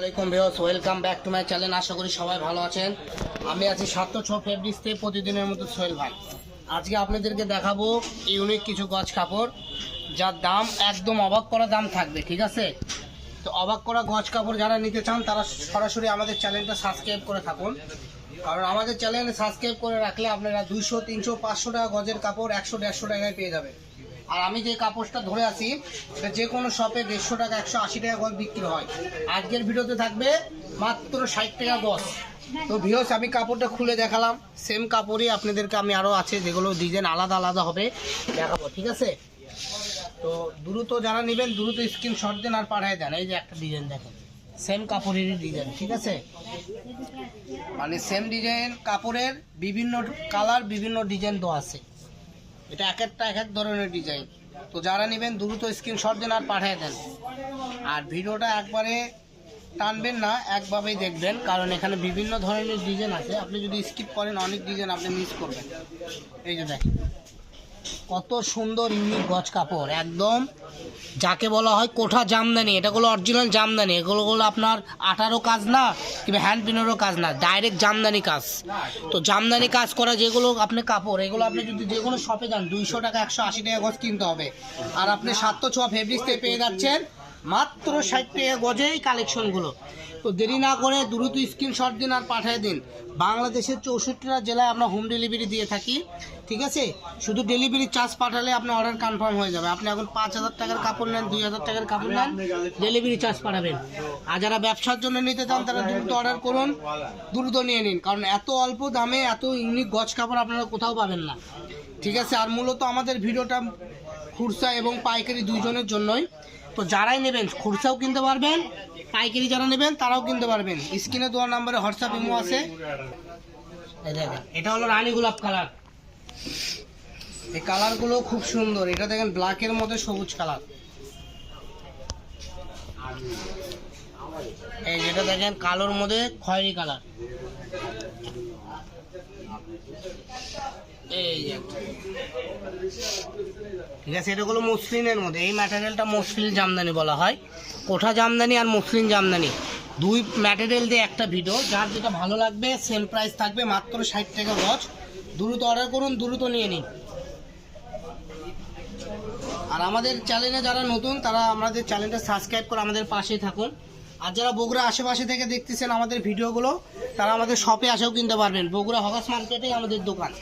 ওয়ালাইকুম viewers, welcome back to my channel. আশা করি সবাই ভালো আছেন। আমি আছি সাত ছ ফেব্রিক্সতে প্রতিদিনের মতো সোহেল ভাই। আজকে আপনাদেরকে দেখাবো ইউনিক কিছু গজ কাপড়, যার দাম একদম অবাক করা দাম থাকবে, ঠিক আছে? তো অবাক করা গজ কাপড় যারা নিতে চান, তারা সরাসরি আমাদের চ্যানেলটা সাবস্ক্রাইব করে থাকুন। কারণ আমাদের চ্যানেল সাবস্ক্রাইব করে রাখলে আপনারা দুইশো, তিনশো, পাঁচশো টাকা গজের কাপড় একশো, দেড়শো টাকায় পেয়ে যাবেন। আর আমি যে কাপড়টা ধরে এটা যে কোনো শপে দেড়শো টাকা, একশো আশি টাকা গজ বিক্রি হয়। আজকের ভিডিওতে থাকবে মাত্র ষাট টাকা গজ। তো ভিওস আমি কাপড়টা খুলে দেখালাম। সেম কাপড়ই আপনাদেরকে আমি আরও আছে, যেগুলো ডিজাইন আলাদা আলাদা হবে, দেখাবো, ঠিক আছে? তো দ্রুত যারা নেবেন, দ্রুত স্ক্রিন স্ক্রিনশট দেন আর পাঠিয়ে দেন। এই যে একটা ডিজাইন দেখেন। সেম কাপড়েরই ডিজাইন ঠিক আছে? মানে সেম ডিজাইন কাপড়ের বিভিন্ন কালার বিভিন্ন ডিজাইন দেওয়া আছে। এটা এক একটা এক এক ধরনের ডিজাইন তো যারা নেবেন, দ্রুত স্ক্রিনশট দেন আর পাঠিয়ে দেন। আর ভিডিওটা একবারে টানবেন না, একভাবেই দেখবেন, কারণ এখানে বিভিন্ন ধরনের ডিজাইন আছে। আপনি যদি স্কিপ করেন, অনেক ডিজাইন আপনি মিস করবেন। এই যে দেখেন। কত সুন্দর ইউনিক গজ কাপড়, একদম যাকে বলা হয় কোঠা জামদানি। এটা হলো অরিজিনাল জামদানি, এগুলো হলো আপনার আটারও কাজ না, কিংবা হ্যান্ড পিনেরও কাজ না ডাইরেক্ট জামদানি কাজ। তো জামদানি কাজ করা যেগুলো আপনি কাপড়, এগুলো আপনি যদি যে কোনো শপে যান, দুইশো টাকা, একশো আশি টাকা গজ কিনতে হবে। আর আপনি সাতশো ছ ফেব্রিক্সতে পেয়ে যাচ্ছেন মাত্র ষাট টাকা গজেই কালেকশনগুলো। তো দেরি না করে দ্রুত স্ক্রিনশট দিন আর পাঠিয়ে দিন। বাংলাদেশের চৌষট্টিটা জেলায় আমরা হোম ডেলিভারি দিয়ে থাকি, ঠিক আছে? শুধু ডেলিভারি চার্জ পাঠালে আপনার অর্ডার কনফার্ম হয়ে যাবে। আপনি এখন পাঁচ হাজার টাকার কাপড় নেন, দুই হাজার টাকার কাপড় নেন ডেলিভারি চার্জ পাঠাবেন। আর যারা ব্যবসার জন্য নিতে চান, তারা দ্রুত অর্ডার করুন, দ্রুত নিয়ে নিন। কারণ এত অল্প দামে এত ইউনিক গজ কাপড় আপনারা কোথাও পাবেন না। ঠিক আছে? আর মূলত আমাদের ভিডিওটা খুরসা এবং পাইকারি দুইজনের জন্যই। তো যারাই নেবেন, খুরসাও কিনতে পারবেন, পাইকারি যারা নেবেন, তারাও কিনতে পারবেন। স্ক্রিনে দেওয়া নাম্বারে হোয়াটসঅ্যাপ ইমো আছে। এটা হলো রানী গোলাপ কালার। এই কালারগুলো খুব সুন্দর। এটা দেখেন, ব্ল্যাকের মধ্যে সবুজ কালার। এই যেটা দেখেন, কালোর মধ্যে খয়েরি কালার। ঠিক আছে, এটা হলো মসলিনের মধ্যে। এই ম্যাটেরিয়ালটা মসলিন জামদানি বলা হয়। কোঠা জামদানি আর মসলিন জামদানি। দুই ম্যাটেরিয়াল দিয়ে একটা ভিডিও যার যেটা ভালো লাগবে সেম প্রাইস থাকবে, মাত্র ষাট টাকা গজ। দ্রুত অর্ডার করুন, দ্রুত নিয়ে নিন। আর আমাদের চ্যানেলে যারা নতুন, তারা আমাদের চ্যানেলটা সাবস্ক্রাইব করে আমাদের পাশেই থাকুন। আর যারা বগুড়া আশেপাশে থেকে দেখতেছেন আমাদের ভিডিওগুলো তারা আমাদের শপে আসেও কিনতে পারবেন। বগুড়া হকাস মার্কেটেই আমাদের দোকান।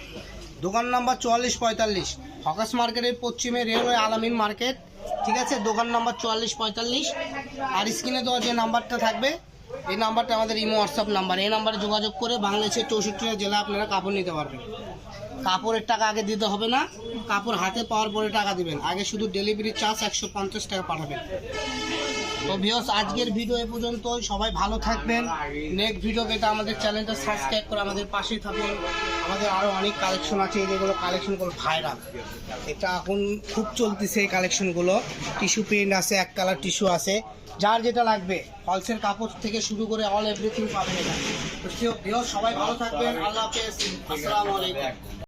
দোকান নাম্বার চুয়াল্লিশ পঁয়তাল্লিশ। হকাস মার্কেটের পশ্চিমে রেলওয়ে আলামিন মার্কেট। ঠিক আছে? দোকান নাম্বার চুয়াল্লিশ পঁয়তাল্লিশ। আর স্ক্রিনে দেওয়া যে নাম্বারটা থাকবে, এই নাম্বারটা আমাদের ইমো, হোয়াটসঅ্যাপ নাম্বার। এই নাম্বারে যোগাযোগ করে বাংলাদেশের চৌষট্টিটা জেলা আপনারা কাপড় নিতে পারবেন। কাপড়ের টাকা আগে দিতে হবে না। কাপড় হাতে পাওয়ার পরে টাকা দিবেন। আগে শুধু ডেলিভারি চার্জ একশো পঞ্চাশ টাকা পাঠাবেন। তো ভিওস আজকের ভিডিও এ পর্যন্ত সবাই ভালো থাকবেন। নেক্সট ভিডিও পেতে আমাদের চ্যানেলটা সাবস্ক্রাইব করে আমাদের পাশেই থাকুন। আমাদের আরও অনেক কালেকশন আছে যেগুলো কালেকশনগুলো ভাইরাল এটা এখন খুব চলতেছে এই কালেকশনগুলো টিস্যু প্রিন্ট আছে এক কালার টিস্যু আছে। যার যেটা লাগবে ফলসের কাপড় থেকে শুরু করে অল এভরিথিং পাবেন ভিউয়ার্স, সবাই ভালো থাকবেন। আল্লাহ হাফেজ। আসসালামু আলাইকুম।